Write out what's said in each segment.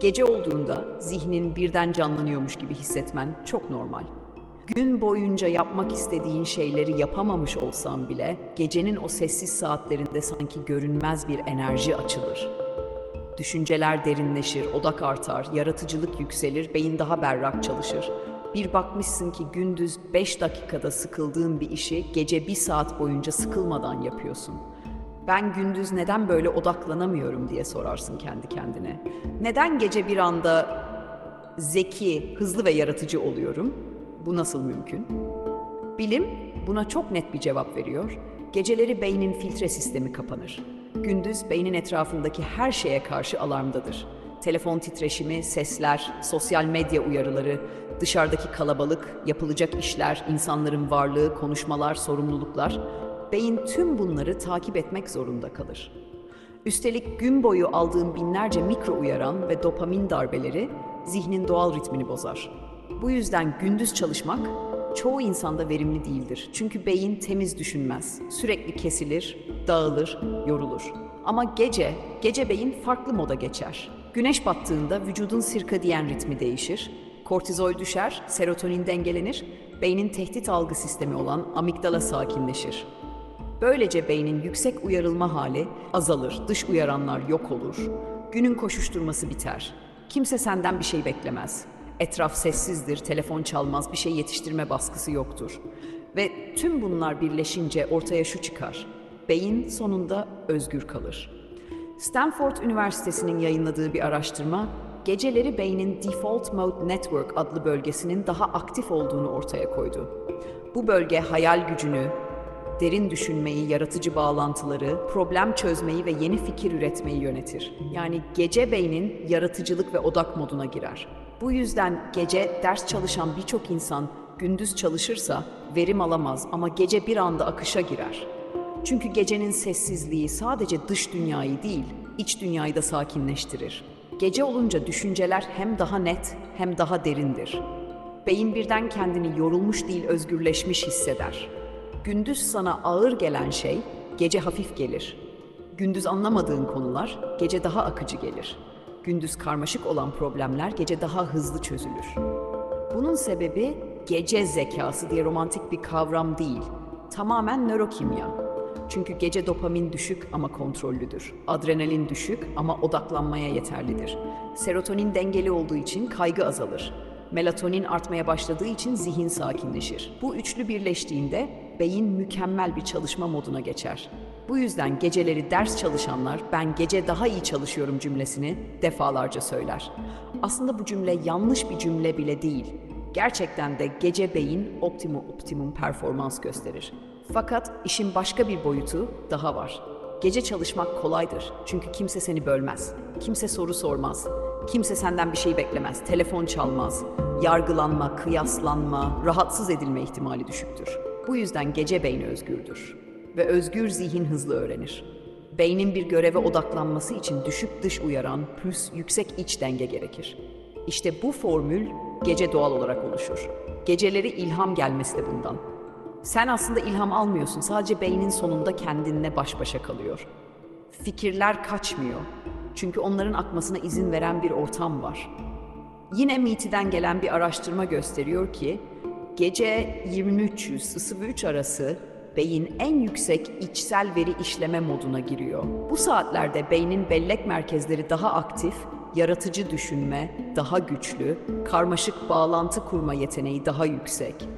Gece olduğunda zihnin birden canlanıyormuş gibi hissetmen çok normal. Gün boyunca yapmak istediğin şeyleri yapamamış olsan bile gecenin o sessiz saatlerinde sanki görünmez bir enerji açılır. Düşünceler derinleşir, odak artar, yaratıcılık yükselir, beyin daha berrak çalışır. Bir bakmışsın ki gündüz 5 dakikada sıkıldığın bir işi gece 1 saat boyunca sıkılmadan yapıyorsun. Ben gündüz neden böyle odaklanamıyorum diye sorarsın kendi kendine. Neden gece bir anda zeki, hızlı ve yaratıcı oluyorum? Bu nasıl mümkün? Bilim buna çok net bir cevap veriyor. Geceleri beynin filtre sistemi kapanır. Gündüz beynin etrafındaki her şeye karşı alarmdadır. Telefon titreşimi, sesler, sosyal medya uyarıları, dışarıdaki kalabalık, yapılacak işler, insanların varlığı, konuşmalar, sorumluluklar. Beyin tüm bunları takip etmek zorunda kalır. Üstelik gün boyu aldığın binlerce mikro uyaran ve dopamin darbeleri zihnin doğal ritmini bozar. Bu yüzden gündüz çalışmak çoğu insanda verimli değildir. Çünkü beyin temiz düşünmez. Sürekli kesilir, dağılır, yorulur. Ama gece, gece beyin farklı moda geçer. Güneş battığında vücudun sirkadiyen ritmi değişir. Kortizol düşer, serotonin dengelenir, beynin tehdit algı sistemi olan amigdala sakinleşir. Böylece beynin yüksek uyarılma hali azalır, dış uyaranlar yok olur. Günün koşuşturması biter. Kimse senden bir şey beklemez. Etraf sessizdir, telefon çalmaz, bir şey yetiştirme baskısı yoktur. Ve tüm bunlar birleşince ortaya şu çıkar. Beyin sonunda özgür kalır. Stanford Üniversitesi'nin yayınladığı bir araştırma, geceleri beynin Default Mode Network adlı bölgesinin daha aktif olduğunu ortaya koydu. Bu bölge hayal gücünü, derin düşünmeyi, yaratıcı bağlantıları, problem çözmeyi ve yeni fikir üretmeyi yönetir. Yani gece beynin yaratıcılık ve odak moduna girer. Bu yüzden gece ders çalışan birçok insan gündüz çalışırsa verim alamaz ama gece bir anda akışa girer. Çünkü gecenin sessizliği sadece dış dünyayı değil, iç dünyayı da sakinleştirir. Gece olunca düşünceler hem daha net hem daha derindir. Beyin birden kendini yorulmuş değil özgürleşmiş hisseder. Gündüz sana ağır gelen şey gece hafif gelir. Gündüz anlamadığın konular gece daha akıcı gelir. Gündüz karmaşık olan problemler gece daha hızlı çözülür. Bunun sebebi gece zekası diye romantik bir kavram değil. Tamamen nörokimya. Çünkü gece dopamin düşük ama kontrollüdür. Adrenalin düşük ama odaklanmaya yeterlidir. Serotonin dengeli olduğu için kaygı azalır. Melatonin artmaya başladığı için zihin sakinleşir. Bu üçlü birleştiğinde beyin mükemmel bir çalışma moduna geçer. Bu yüzden geceleri ders çalışanlar ben gece daha iyi çalışıyorum cümlesini defalarca söyler. Aslında bu cümle yanlış bir cümle bile değil. Gerçekten de gece beyin optimum optimum performans gösterir. Fakat işin başka bir boyutu daha var. Gece çalışmak kolaydır. Çünkü kimse seni bölmez. Kimse soru sormaz. Kimse senden bir şey beklemez. Telefon çalmaz. Yargılanma, kıyaslanma, rahatsız edilme ihtimali düşüktür. Bu yüzden gece beyni özgürdür. Ve özgür zihin hızlı öğrenir. Beynin bir göreve odaklanması için düşük dış uyaran plus yüksek iç denge gerekir. İşte bu formül gece doğal olarak oluşur. Geceleri ilham gelmesi de bundan. Sen aslında ilham almıyorsun. Sadece beynin sonunda kendinle baş başa kalıyor. Fikirler kaçmıyor. Çünkü onların akmasına izin veren bir ortam var. Yine MIT'den gelen bir araştırma gösteriyor ki gece 2300-03 arası beyin en yüksek içsel veri işleme moduna giriyor. Bu saatlerde beynin bellek merkezleri daha aktif, yaratıcı düşünme daha güçlü, karmaşık bağlantı kurma yeteneği daha yüksek.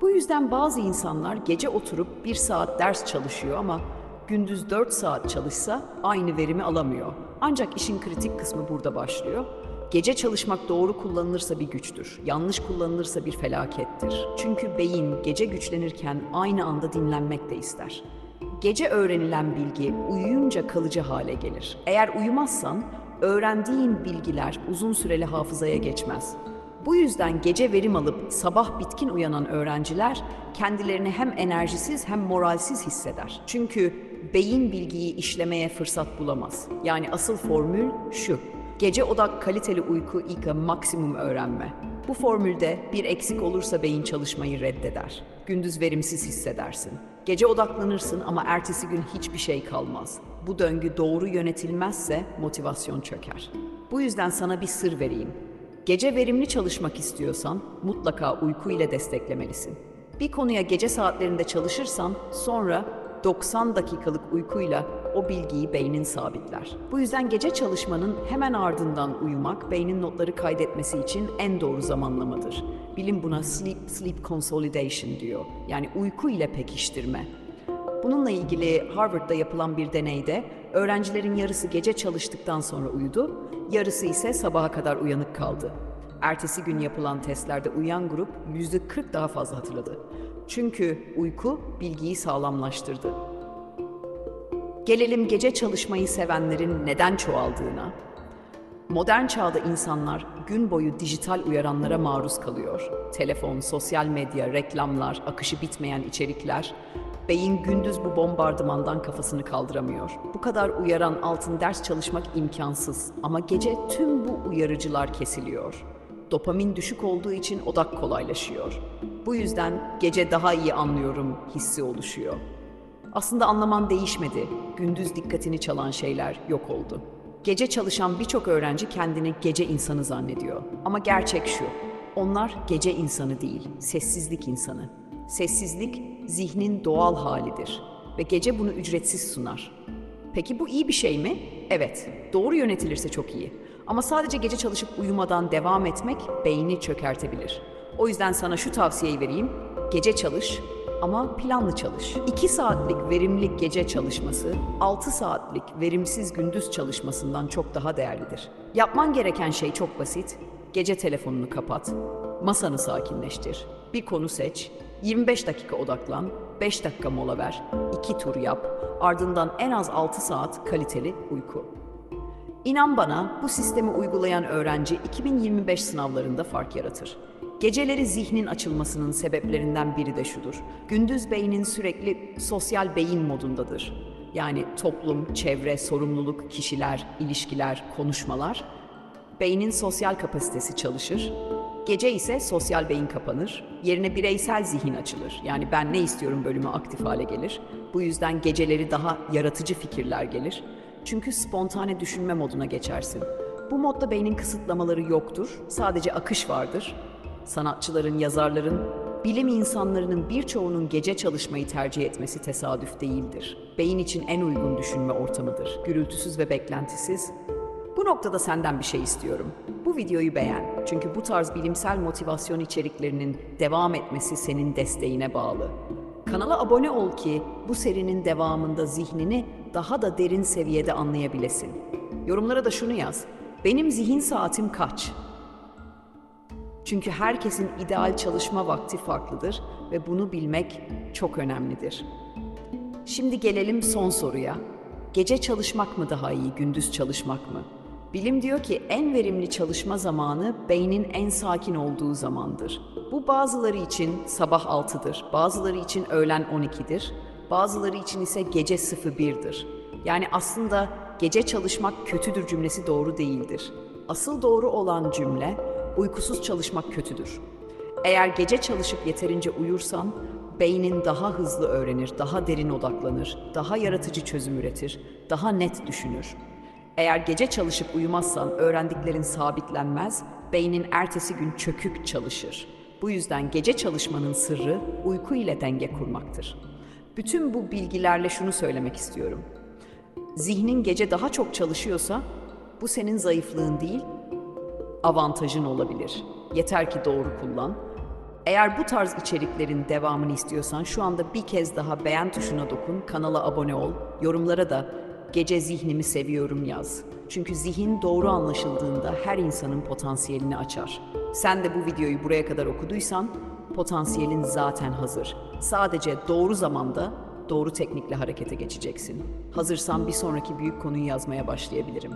Bu yüzden bazı insanlar gece oturup bir saat ders çalışıyor ama gündüz 4 saat çalışsa aynı verimi alamıyor. Ancak işin kritik kısmı burada başlıyor. Gece çalışmak doğru kullanılırsa bir güçtür. Yanlış kullanılırsa bir felakettir. Çünkü beyin gece güçlenirken aynı anda dinlenmek de ister. Gece öğrenilen bilgi uyuyunca kalıcı hale gelir. Eğer uyumazsan öğrendiğin bilgiler uzun süreli hafızaya geçmez. Bu yüzden gece verim alıp sabah bitkin uyanan öğrenciler kendilerini hem enerjisiz hem moralsiz hisseder. Çünkü beyin bilgiyi işlemeye fırsat bulamaz. Yani asıl formül şu. Gece odak kaliteli uyku ilk maksimum öğrenme. Bu formülde bir eksik olursa beyin çalışmayı reddeder. Gündüz verimsiz hissedersin. Gece odaklanırsın ama ertesi gün hiçbir şey kalmaz. Bu döngü doğru yönetilmezse motivasyon çöker. Bu yüzden sana bir sır vereyim. Gece verimli çalışmak istiyorsan mutlaka uyku ile desteklemelisin. Bir konuya gece saatlerinde çalışırsan sonra 90 dakikalık uykuyla o bilgiyi beynin sabitler. Bu yüzden gece çalışmanın hemen ardından uyumak beynin notları kaydetmesi için en doğru zamanlamadır. Bilim buna sleep sleep consolidation diyor. Yani uyku ile pekiştirme. Bununla ilgili Harvard'da yapılan bir deneyde öğrencilerin yarısı gece çalıştıktan sonra uyudu, yarısı ise sabaha kadar uyanık kaldı. Ertesi gün yapılan testlerde uyuyan grup %40 daha fazla hatırladı. Çünkü uyku bilgiyi sağlamlaştırdı. Gelelim gece çalışmayı sevenlerin neden çoğaldığına. Modern çağda insanlar gün boyu dijital uyaranlara maruz kalıyor. Telefon, sosyal medya, reklamlar, akışı bitmeyen içerikler. Beyin gündüz bu bombardımandan kafasını kaldıramıyor. Bu kadar uyaran altın ders çalışmak imkansız ama gece tüm bu uyarıcılar kesiliyor. Dopamin düşük olduğu için odak kolaylaşıyor. Bu yüzden gece daha iyi anlıyorum hissi oluşuyor. Aslında anlaman değişmedi. Gündüz dikkatini çalan şeyler yok oldu. Gece çalışan birçok öğrenci kendini gece insanı zannediyor. Ama gerçek şu. Onlar gece insanı değil, sessizlik insanı. Sessizlik zihnin doğal halidir ve gece bunu ücretsiz sunar. Peki bu iyi bir şey mi? Evet, doğru yönetilirse çok iyi. Ama sadece gece çalışıp uyumadan devam etmek beyni çökertebilir. O yüzden sana şu tavsiyeyi vereyim. Gece çalış ama planlı çalış. 2 saatlik verimli gece çalışması 6 saatlik verimsiz gündüz çalışmasından çok daha değerlidir. Yapman gereken şey çok basit. Gece telefonunu kapat, masanı sakinleştir, bir konu seç, 25 dakika odaklan, 5 dakika mola ver, 2 tur yap, ardından en az 6 saat kaliteli uyku. İnan bana bu sistemi uygulayan öğrenci 2025 sınavlarında fark yaratır. Geceleri zihnin açılmasının sebeplerinden biri de şudur. Gündüz beynin sürekli sosyal beyin modundadır. Yani toplum, çevre, sorumluluk, kişiler, ilişkiler, konuşmalar. Beynin sosyal kapasitesi çalışır. Gece ise sosyal beyin kapanır. Yerine bireysel zihin açılır. Yani ben ne istiyorum bölümü aktif hale gelir. Bu yüzden geceleri daha yaratıcı fikirler gelir. Çünkü spontane düşünme moduna geçersin. Bu modda beynin kısıtlamaları yoktur. Sadece akış vardır. Sanatçıların, yazarların, bilim insanlarının birçoğunun gece çalışmayı tercih etmesi tesadüf değildir. Beyin için en uygun düşünme ortamıdır. Gürültüsüz ve beklentisiz. Bu noktada senden bir şey istiyorum. Bu videoyu beğen. Çünkü bu tarz bilimsel motivasyon içeriklerinin devam etmesi senin desteğine bağlı. Kanala abone ol ki bu serinin devamında zihnini daha da derin seviyede anlayabilesin. Yorumlara da şunu yaz. Benim zihin saatim kaç? Çünkü herkesin ideal çalışma vakti farklıdır ve bunu bilmek çok önemlidir. Şimdi gelelim son soruya. Gece çalışmak mı daha iyi, gündüz çalışmak mı? Bilim diyor ki en verimli çalışma zamanı beynin en sakin olduğu zamandır. Bu bazıları için sabah 6'dır, bazıları için öğlen 12'dir, bazıları için ise gece 01'dir. Yani aslında gece çalışmak kötüdür cümlesi doğru değildir. Asıl doğru olan cümle uykusuz çalışmak kötüdür. Eğer gece çalışıp yeterince uyursan beynin daha hızlı öğrenir, daha derin odaklanır, daha yaratıcı çözüm üretir, daha net düşünür. Eğer gece çalışıp uyumazsan öğrendiklerin sabitlenmez, beynin ertesi gün çökük çalışır. Bu yüzden gece çalışmanın sırrı uyku ile denge kurmaktır. Bütün bu bilgilerle şunu söylemek istiyorum. Zihnin gece daha çok çalışıyorsa bu senin zayıflığın değil, avantajın olabilir. Yeter ki doğru kullan. Eğer bu tarz içeriklerin devamını istiyorsan şu anda bir kez daha beğen tuşuna dokun, kanala abone ol, yorumlara da gece zihnimi seviyorum yaz. Çünkü zihin doğru anlaşıldığında her insanın potansiyelini açar. Sen de bu videoyu buraya kadar okuduysan potansiyelin zaten hazır. Sadece doğru zamanda doğru teknikle harekete geçeceksin. Hazırsan bir sonraki büyük konuyu yazmaya başlayabilirim.